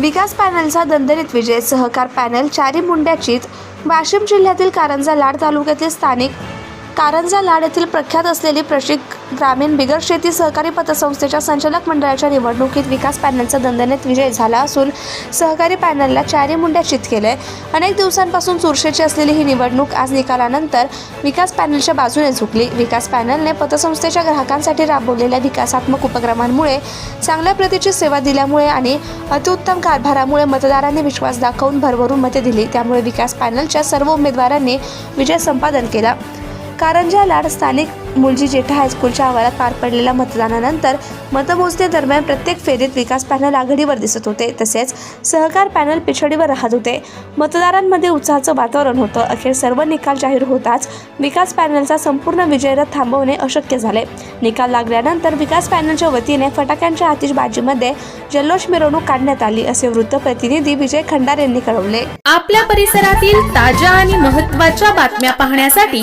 विकास पॅनलचा दणदणीत विजय सहकार पॅनल चारी मुंड्याचीत. वाशिम जिल्ह्यातील कारंजा लाड तालुक्यातील स्थानिक कारंजा लाड येथील प्रख्यात असलेली प्रशिक ग्रामीण बिगर शेती सहकारी पतसंस्थेच्या संचालक मंडळाच्या निवडणुकीत विकास पॅनलचा दणदणीत विजय झाला असून सहकारी पॅनलला चारी मुंड्या चित केलंय. अनेक दिवसांपासून चुरशेची असलेली ही निवडणूक आज निकालानंतर विकास पॅनलच्या बाजूने झुकली. विकास पॅनलने पतसंस्थेच्या ग्राहकांसाठी राबवलेल्या विकासात्मक उपक्रमांमुळे चांगल्या प्रतीची सेवा दिल्यामुळे आणि अतिउत्तम कारभारामुळे मतदारांनी विश्वास दाखवून भरभरून मते दिली. त्यामुळे विकास पॅनलच्या सर्व उमेदवारांनी विजय संपादन केला. कारंजा लाड स्थानिक मुलजी जेठा हायस्कूलच्या आवारात पार पडलेल्या मतदानानंतर मतमोजणीदरम्यान प्रत्येक फेरीत विकास पॅनल आघाडीवर दिसत होते. तसेच सहकार पॅनल पिछडीवर राहत होते. मतदारांमध्ये उत्साहाचं वातावरण होतं. अखेर सर्व निकाल जाहीर होताच विकास पॅनलचा संपूर्ण विजयरथ थांबवणे अशक्य झाले. निकाल लागल्यानंतर विकास पॅनलच्या वतीने फटाक्यांच्या आतिषबाजीमध्ये जल्लोष मिरवणूक काढण्यात आली असे वृत्त प्रतिनिधी विजय खंडार यांनी कळवले. आपल्या परिसरातील ताज्या आणि महत्त्वाच्या बातम्या पाहण्यासाठी